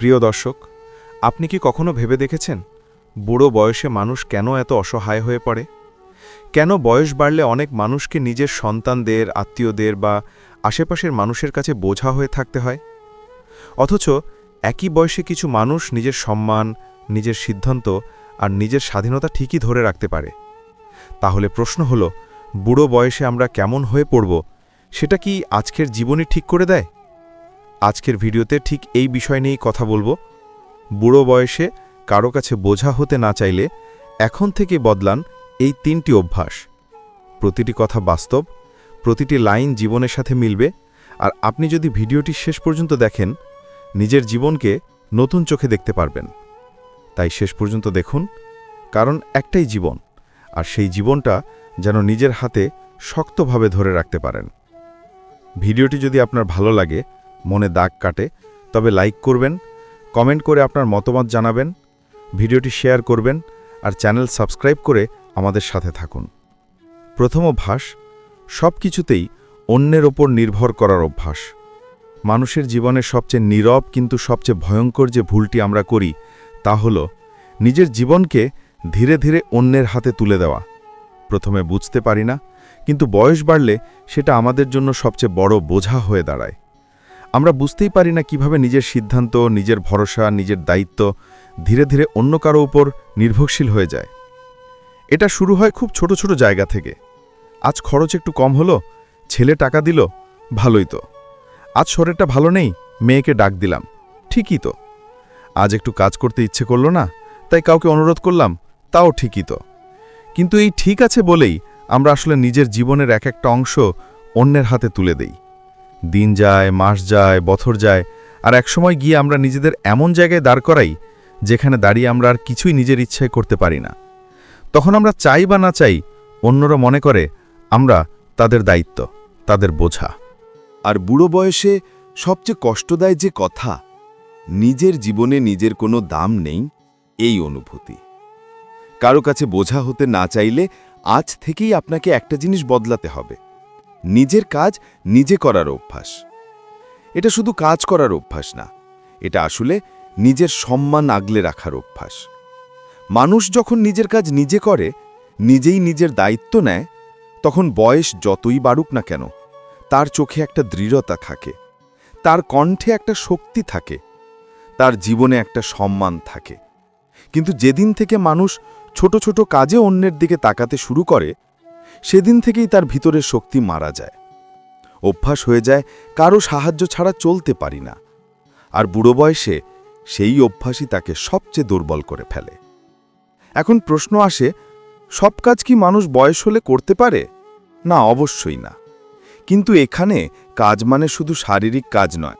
প্রিয় দর্শক, আপনি কি কখনো ভেবে দেখেছেন বুড়ো বয়সে মানুষ কেন এত অসহায় হয়ে পড়ে? কেন বয়স বাড়লে অনেক মানুষকে নিজের সন্তানদের, আত্মীয়দের বা আশেপাশের মানুষের কাছে বোঝা হয়ে থাকতে হয়? অথচ একই বয়সে কিছু মানুষ নিজের সম্মান, নিজের সিদ্ধান্ত আর নিজের স্বাধীনতা ঠিকই ধরে রাখতে পারে। তাহলে প্রশ্ন হলো, বুড়ো বয়সে আমরা কেমন হয়ে পড়ব? সেটা কি আজকের জীবনই ঠিক করে দেয়? আজকের ভিডিওতে ঠিক এই বিষয় নিয়েই কথা বলব। বুড়ো বয়সে কারও কাছে বোঝা হতে না চাইলে এখন থেকে বদলান এই তিনটি অভ্যাস। প্রতিটি কথা বাস্তব, প্রতিটি লাইন জীবনের সাথে মিলবে, আর আপনি যদি ভিডিওটি শেষ পর্যন্ত দেখেন, নিজের জীবনকে নতুন চোখে দেখতে পারবেন। তাই শেষ পর্যন্ত দেখুন, কারণ একটাই জীবন, আর সেই জীবনটা যেন নিজের হাতে শক্তভাবে ধরে রাখতে পারেন। ভিডিওটি যদি আপনার ভালো লাগে মনে দাগ কাটে, তবে লাইক করবেন, কমেন্ট করে আপনার মতামত জানাবেন, ভিডিওটি শেয়ার করবেন আর চ্যানেল সাবস্ক্রাইব করে আমাদের সাথে থাকুন। প্রথম অভ্যাস সব কিছুতেই অন্যের ওপর নির্ভর করার অভ্যাস। মানুষের জীবনের সবচেয়ে নীরব কিন্তু সবচেয়ে ভয়ঙ্কর যে ভুলটি আমরা করি, তা হল নিজের জীবনকে ধীরে ধীরে অন্যের হাতে তুলে দেওয়া। প্রথমে বুঝতে পারি না, কিন্তু বয়স বাড়লে সেটা আমাদের জন্য সবচেয়ে বড় বোঝা হয়ে দাঁড়ায়। আমরা বুঝতেই পারি না কীভাবে নিজের সিদ্ধান্ত, নিজের ভরসা, নিজের দায়িত্ব ধীরে ধীরে অন্য কারও উপর নির্ভরশীল হয়ে যায়। এটা শুরু হয় খুব ছোট ছোট জায়গা থেকে। আজ খরচ একটু কম হলো, ছেলে টাকা দিল, ভালোই তো। আজ শরীরটা ভালো নেই, মেয়েকে ডাক দিলাম, ঠিকই তো। আজ একটু কাজ করতে ইচ্ছে করল না, তাই কাউকে অনুরোধ করলাম, তাও ঠিকই তো। কিন্তু এই ঠিক আছে বলেই আমরা আসলে নিজের জীবনের এক একটা অংশ অন্যের হাতে তুলে দেই। দিন যায়, মাস যায়, বছর যায়, আর একসময় গিয়ে আমরা নিজেদের এমন জায়গায় দাঁড় করাই যেখানে দাঁড়িয়ে আমরা আর কিছুই নিজের ইচ্ছায় করতে পারি না। তখন আমরা চাই বা না চাই, অন্যরা মনে করে আমরা তাদের দায়িত্ব, তাদের বোঝা। আর বুড়ো বয়সে সবচেয়ে কষ্টদায় যে কথা, নিজের জীবনে নিজের কোনো দাম নেই, এই অনুভূতি। কারও কাছে বোঝা হতে না চাইলে আজ থেকেই আপনাকে একটা জিনিস বদলাতে হবে। নিজের কাজ নিজে করার অভ্যাস। এটা শুধু কাজ করার অভ্যাস না, এটা আসলে নিজের সম্মান আগলে রাখার অভ্যাস। মানুষ যখন নিজের কাজ নিজে করে, নিজেই নিজের দায়িত্ব নেয়, তখন বয়স যতই বাড়ুক না কেন, তার চোখে একটা দৃঢ়তা থাকে, তার কণ্ঠে একটা শক্তি থাকে, তার জীবনে একটা সম্মান থাকে। কিন্তু যেদিন থেকে মানুষ ছোট ছোট কাজে অন্যের দিকে তাকাতে শুরু করে সেদিন থেকেই তার ভিতরের শক্তি মারা যায়। অভ্যাস হয়ে যায়, কারও সাহায্য ছাড়া চলতে পারি না। আর বুড়ো বয়সে সেই অভ্যাসই তাকে সবচেয়ে দুর্বল করে ফেলে। এখন প্রশ্ন আসে, সব কাজ কি মানুষ বয়স হলে করতে পারে? না, অবশ্যই না। কিন্তু এখানে কাজ মানে শুধু শারীরিক কাজ নয়।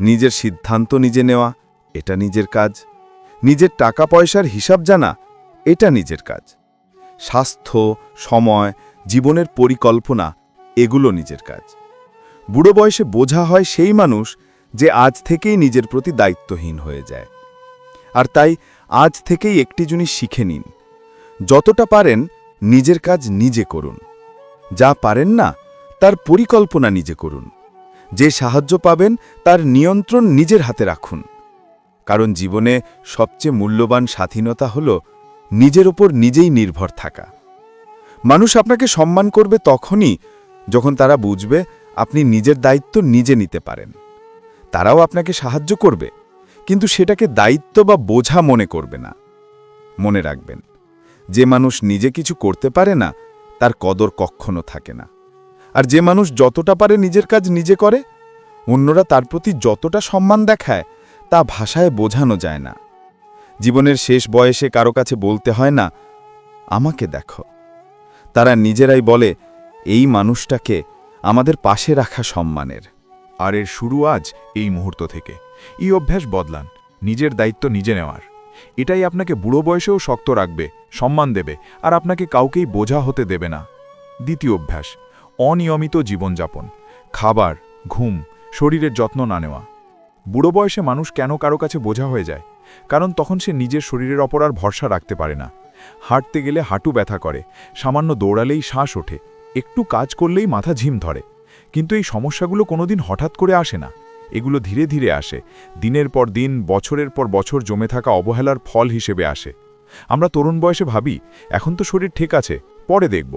নিজের সিদ্ধান্ত নিজে নেওয়া, এটা নিজের কাজ। নিজের টাকা পয়সার হিসাব জানা, এটা নিজের কাজ। স্বাস্থ্য, সময়, জীবনের পরিকল্পনা, এগুলো নিজের কাজ। বুড়ো বয়সে বোঝা হয় সেই মানুষ যে আজ থেকেই নিজের প্রতি দায়িত্বহীন হয়ে যায়। আর তাই আজ থেকেই একটি জিনিস শিখে নিন। যতটা পারেন নিজের কাজ নিজে করুন। যা পারেন না, তার পরিকল্পনা নিজে করুন। যে সাহায্য পাবেন, তার নিয়ন্ত্রণ নিজের হাতে রাখুন। কারণ জীবনে সবচেয়ে মূল্যবান স্বাধীনতা হল নিজের ওপর নিজেই নির্ভর থাকা। মানুষ আপনাকে সম্মান করবে তখনই যখন তারা বুঝবে আপনি নিজের দায়িত্ব নিজে নিতে পারেন। তারাও আপনাকে সাহায্য করবে, কিন্তু সেটাকে দায়িত্ব বা বোঝা মনে করবে না। মনে রাখবেন, যে মানুষ নিজে কিছু করতে পারে না, তার কদর কখনো থাকে না। আর যে মানুষ যতটা পারে নিজের কাজ নিজে করে, অন্যরা তার প্রতি যতটা সম্মান দেখায়, তা ভাষায় বোঝানো যায় না। জীবনের শেষ বয়সে কারও কাছে বলতে হয় না, আমাকে দেখো। তারা নিজেরাই বলে, এই মানুষটাকে আমাদের পাশে রাখা সম্মানের। আর এর শুরু আজ এই মুহূর্ত থেকে। এই অভ্যাস বদলান, নিজের দায়িত্ব নিজে নেওয়ার। এটাই আপনাকে বুড়ো বয়সেও শক্ত রাখবে, সম্মান দেবে, আর আপনাকে কাউকেই বোঝা হতে দেবে না। দ্বিতীয় অভ্যাস, অনিয়মিত জীবনযাপন। খাবার, ঘুম, শরীরের যত্ন না নেওয়া। বুড়ো বয়সে মানুষ কেন কারও কাছে বোঝা হয়ে যায়? কারণ তখন সে নিজের শরীরের ওপর আর ভরসা রাখতে পারে না। হাঁটতে গেলে হাঁটু ব্যথা করে, সামান্য দৌড়ালেই শ্বাস ওঠে, একটু কাজ করলেই মাথা ঝিম ধরে। কিন্তু এই সমস্যাগুলো কোনোদিন হঠাৎ করে আসে না। এগুলো ধীরে ধীরে আসে, দিনের পর দিন, বছরের পর বছর জমে থাকা অবহেলার ফল হিসেবে আসে। আমরা তরুণ বয়সে ভাবি, এখন তো শরীর ঠিক আছে, পরে দেখব।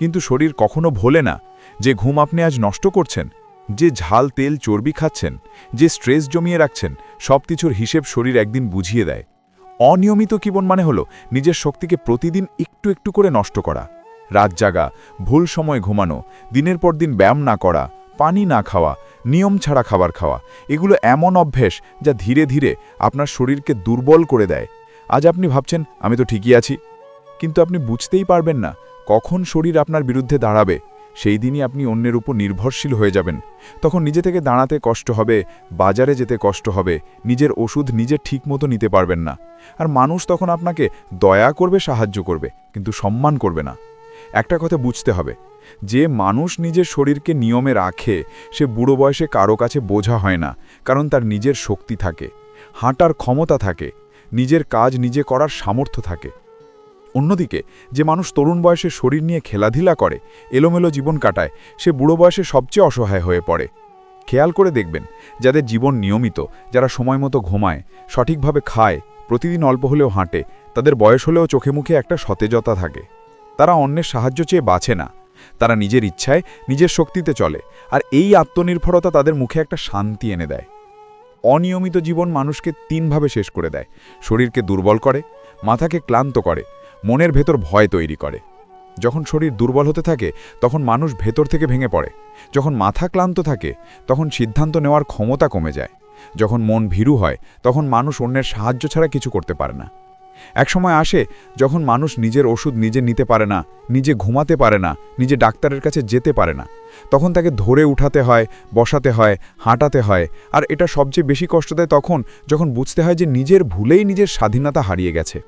কিন্তু শরীর কখনো ভোলে না, যে ঘুম আপনি আজ নষ্ট করছেন, যে ঝাল তেল চর্বি খাচ্ছেন, যে স্ট্রেস জমিয়ে রাখছেন সব কিছুর হিসেব শরীর একদিন বুঝিয়ে দেয়। অনিয়মিত জীবন মানে হলো নিজের শক্তিকে প্রতিদিন একটু একটু করে নষ্ট করা। রাত জাগা, ভুল সময় ঘুমানো, দিনের পর দিন ব্যায়াম না করা, পানি না খাওয়া, নিয়ম ছাড়া খাবার খাওয়া, এগুলো এমন অভ্যেস যা ধীরে ধীরে আপনার শরীরকে দুর্বল করে দেয়। আজ আপনি ভাবছেন, আমি তো ঠিকই আছি। কিন্তু আপনি বুঝতেই পারবেন না কখন শরীর আপনার বিরুদ্ধে দাঁড়াবে। সেই দিনই আপনি অন্যের উপর নির্ভরশীল হয়ে যাবেন। তখন নিজে থেকে দাঁড়াতে কষ্ট হবে, বাজারে যেতে কষ্ট হবে, নিজের ওষুধ নিজে ঠিকমতো নিতে পারবেন না। আর মানুষ তখন আপনাকে দয়া করবে, সাহায্য করবে, কিন্তু সম্মান করবে না। একটা কথা বুঝতে হবে, যে মানুষ নিজের শরীরকে নিয়মে রাখে, সে বুড়ো বয়সে কারও কাছে বোঝা হয় না, কারণ তার নিজের শক্তি থাকে, হাঁটার ক্ষমতা থাকে, নিজের কাজ নিজে করার সামর্থ্য থাকে। অন্যদিকে, যে মানুষ তরুণ বয়সে শরীর নিয়ে খেলাধুলা করে, এলোমেলো জীবন কাটায়, সে বুড়ো বয়সে সবচেয়ে অসহায় হয়ে পড়ে। খেয়াল করে দেখবেন, যাদের জীবন নিয়মিত, যারা সময় মতো ঘুমায়, সঠিকভাবে খায়, প্রতিদিন অল্প হলেও হাঁটে, তাদের বয়স হলেও চোখে মুখে একটা সতেজতা থাকে। তারা অন্যের সাহায্য চেয়ে বাঁচে না। তারা নিজের ইচ্ছায়, নিজের শক্তিতে চলে, আর এই আত্মনির্ভরতা তাদের মুখে একটা শান্তি এনে দেয়। অনিয়মিত জীবন মানুষকে তিনভাবে শেষ করে দেয়। শরীরকে দুর্বল করে, মাথাকে ক্লান্ত করে মনের ভেতর ভয় তৈরি করে। যখন শরীর দুর্বল হতে থাকে, তখন মানুষ ভেতর থেকে ভেঙে পড়ে। যখন মাথা ক্লান্ত থাকে, তখন সিদ্ধান্ত নেওয়ার ক্ষমতা কমে যায়। যখন মন ভীরু হয়, তখন মানুষ অন্যের সাহায্য ছাড়া কিছু করতে পারে না। একসময় আসে, যখন মানুষ নিজের ওষুধ নিজে নিতে পারে না, নিজে ঘুমাতে পারে না, নিজে ডাক্তারের কাছে যেতে পারে না। তখন তাকে ধরে উঠাতে হয়, বসাতে হয়, হাঁটাতে হয়। আর এটা সবচেয়ে বেশি কষ্ট দেয় তখন, যখন বুঝতে হয় যে নিজের ভুলেই নিজের স্বাধীনতা হারিয়ে গেছে।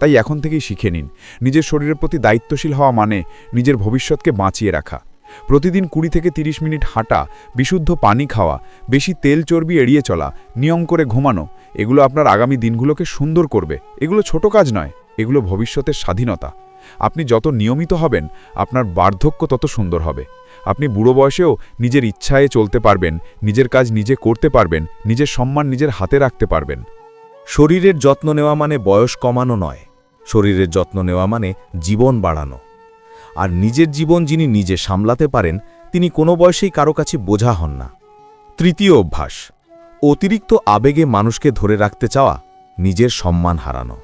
তাই এখন থেকেই শিখে নিন। নিজের শরীরের প্রতি দায়িত্বশীল হওয়া মানে নিজের ভবিষ্যৎকে বাঁচিয়ে রাখা। প্রতিদিন কুড়ি থেকে ৩০ মিনিট হাঁটা, বিশুদ্ধ পানি খাওয়া, বেশি তেল চর্বি এড়িয়ে চলা, নিয়ম করে ঘুমানো, এগুলো আপনার আগামী দিনগুলোকে সুন্দর করবে। এগুলো ছোট কাজ নয়, এগুলো ভবিষ্যতের স্বাধীনতা। আপনি যত নিয়মিত হবেন, আপনার বার্ধক্য তত সুন্দর হবে। আপনি বুড়ো বয়সেও নিজের ইচ্ছায় চলতে পারবেন, নিজের কাজ নিজে করতে পারবেন, নিজের সম্মান নিজের হাতে রাখতে পারবেন। শরীরের যত্ন নেওয়া মানে বয়স কমানো নয়, শরীরের যত্ন নেওয়া মানে জীবন বাড়ানো। আর নিজের জীবন যিনি নিজে সামলাতে পারেন, তিনি কোনো বয়সেই কারও কাছে বোঝা হন না। তৃতীয় অভ্যাস, অতিরিক্ত আবেগে মানুষকে ধরে রাখতে চাওয়া, নিজের সম্মান হারানো।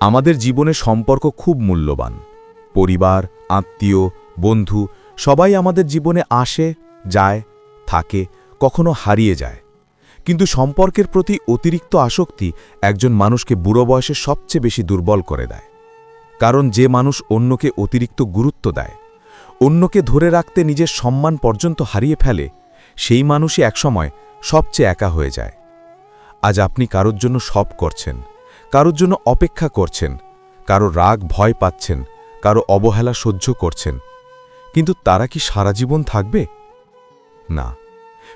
আমাদের জীবনে সম্পর্ক খুব মূল্যবান। পরিবার, আত্মীয়, বন্ধু, সবাই আমাদের জীবনে আসে, যায়, থাকে, কখনো হারিয়ে যায়। কিন্তু সম্পর্কের প্রতি অতিরিক্ত আসক্তি একজন মানুষকে বুড়ো বয়সে সবচেয়ে বেশি দুর্বল করে দেয়। কারণ যে মানুষ অন্যকে অতিরিক্ত গুরুত্ব দেয়, অন্যকে ধরে রাখতে নিজের সম্মান পর্যন্ত হারিয়ে ফেলে, সেই মানুষই একসময় সবচেয়ে একা হয়ে যায়। আজ আপনি কারোর জন্য সব করছেন, কারোর জন্য অপেক্ষা করছেন, কারও রাগ ভয় পাচ্ছেন, কারও অবহেলা সহ্য করছেন, কিন্তু তারা কি সারা জীবন থাকবে? না।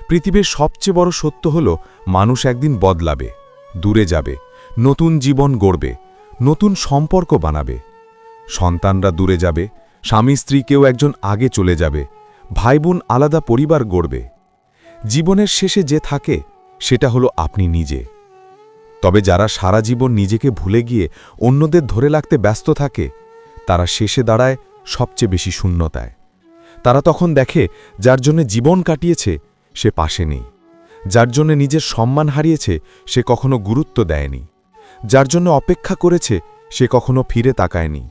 পৃথিবীর সবচেয়ে বড় সত্য হল, মানুষ একদিন বদলাবে, দূরে যাবে, নতুন জীবন গড়বে, নতুন সম্পর্ক বানাবে। সন্তানরা দূরে যাবে, স্বামী স্ত্রী কেউ একজন আগে চলে যাবে ভাই বোন আলাদা পরিবার গড়বে। জীবনের শেষে যে থাকে, সেটা হলো আপনি নিজে। তবে যারা সারা জীবন নিজেকে ভুলে গিয়ে অন্যদের ধরে রাখতে ব্যস্ত থাকে, তারা শেষে দাঁড়ায় সবচেয়ে বেশি শূন্যতায়। তারা তখন দেখে, যার জন্য জীবন কাটিয়েছে সে পাশে নেই। যার জন্য নিজের সম্মান হারিয়েছে, সে কখনো গুরুত্ব দেয়নি। যার জন্য অপেক্ষা করেছে, সে কখনো ফিরে তাকায়নি।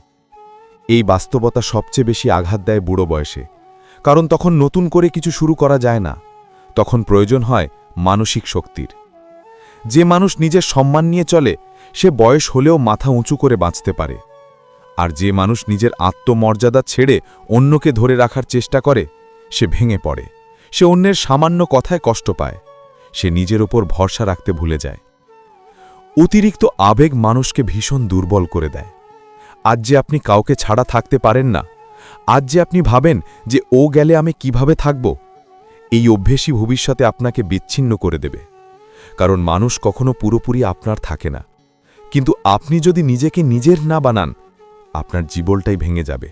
এই বাস্তবতা সবচেয়ে বেশি আঘাত দেয় বুড়ো বয়সে। কারণ তখন নতুন করে কিছু শুরু করা যায় না। তখন প্রয়োজন হয় মানসিক শক্তির। যে মানুষ নিজের সম্মান নিয়ে চলে, সে বয়স হলেও মাথা উঁচু করে বাঁচতে পারে। আর যে মানুষ নিজের আত্মমর্যাদা ছেড়ে অন্যকে ধরে রাখার চেষ্টা করে, সে ভেঙে পড়ে। সে অন্যের সামান্য কথায় কষ্ট পায়। সে নিজের ওপর ভরসা রাখতে ভুলে যায়। অতিরিক্ত আবেগ মানুষকে ভীষণ দুর্বল করে দেয়। আজ যে আপনি কাউকে ছাড়া থাকতে পারেন না, আজ যে আপনি ভাবেন যে ও গেলে আমি কীভাবে থাকব, এই অভ্যেসই ভবিষ্যতে আপনাকে বিচ্ছিন্ন করে দেবে। কারণ মানুষ কখনো পুরোপুরি আপনার থাকে না। কিন্তু আপনি যদি নিজেকে নিজের না বানান, আপনার জীবনটাই ভেঙে যাবে।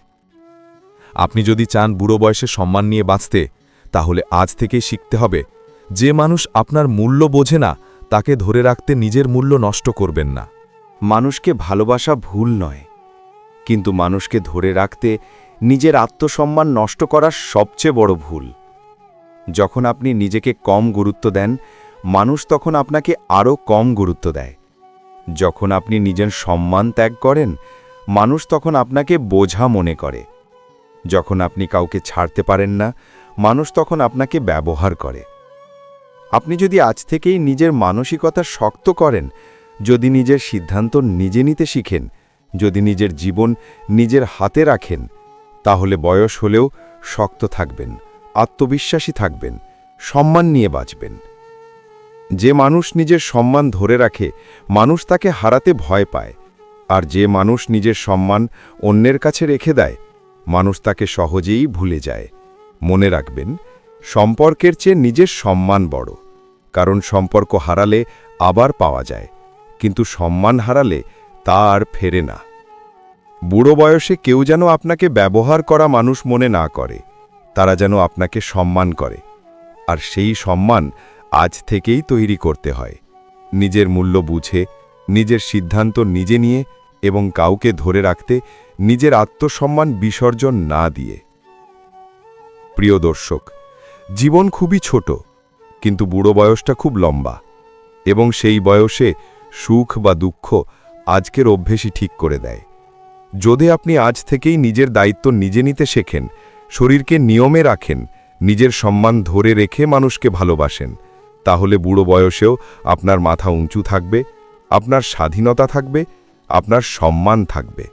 আপনি যদি চান বুড়ো বয়সে সম্মান নিয়ে বাঁচতে তাহলে আজ থেকেই শিখতে হবে, যে মানুষ আপনার মূল্য বোঝে না, তাকে ধরে রাখতে নিজের মূল্য নষ্ট করবেন না। মানুষকে ভালোবাসা ভুল নয়, কিন্তু মানুষকে ধরে রাখতে নিজের আত্মসম্মান নষ্ট করার সবচেয়ে বড় ভুল। যখন আপনি নিজেকে কম গুরুত্ব দেন, মানুষ তখন আপনাকে আরও কম গুরুত্ব দেয়। যখন আপনি নিজের সম্মান ত্যাগ করেন, মানুষ তখন আপনাকে বোঝা মনে করে। যখন আপনি কাউকে ছাড়তে পারেন না মানুষ তখন আপনাকে ব্যবহার করে। আপনি যদি আজ থেকেই নিজের মানসিকতা শক্ত করেন, যদি নিজের সিদ্ধান্ত নিজে নিতে শিখেন, যদি নিজের জীবন নিজের হাতে রাখেন, তাহলে বয়স হলেও শক্ত থাকবেন, আত্মবিশ্বাসী থাকবেন, সম্মান নিয়ে বাঁচবেন। যে মানুষ নিজের সম্মান ধরে রাখে, মানুষ তাকে হারাতে ভয় পায়। আর যে মানুষ নিজের সম্মান অন্যের কাছে রেখে দেয়, মানুষ তাকে সহজেই ভুলে যায়। মনে রাখবেন, সম্পর্কের চেয়ে নিজের সম্মান বড়, কারণ সম্পর্ক হারালে আবার পাওয়া যায়, কিন্তু সম্মান হারালে তা আর ফেরে না। বুড়ো বয়সে কেউ যেন আপনাকে ব্যবহার করা মানুষ মনে না করে, তারা যেন আপনাকে সম্মান করে, আর সেই সম্মান আজ থেকেই তৈরি করতে হয়, নিজের মূল্য বুঝে, নিজের সিদ্ধান্ত নিজে নিয়ে এবং কাউকে ধরে রাখতে নিজের আত্মসম্মান বিসর্জন না দিয়ে। প্রিয় দর্শক, জীবন খুবই ছোট, কিন্তু বুড়ো বয়সটা খুব লম্বা এবং সেই বয়সে সুখ বা দুঃখ আজকের অভ্যেসই ঠিক করে দেয়। যদি আপনি আজ থেকেই নিজের দায়িত্ব নিজে নিতে শেখেন, শরীরকে নিয়মে রাখেন, নিজের সম্মান ধরে রেখে মানুষকে ভালোবাসেন, তাহলে বুড়ো বয়সেও আপনার মাথা উঁচু থাকবে, আপনার স্বাধীনতা থাকবে, আপনার সম্মান থাকবে।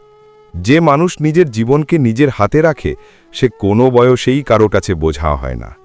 যে মানুষ নিজের জীবনকে নিজের হাতে রাখে, সে কোনো বয়সেই কারও কাছে বোঝা হয় না।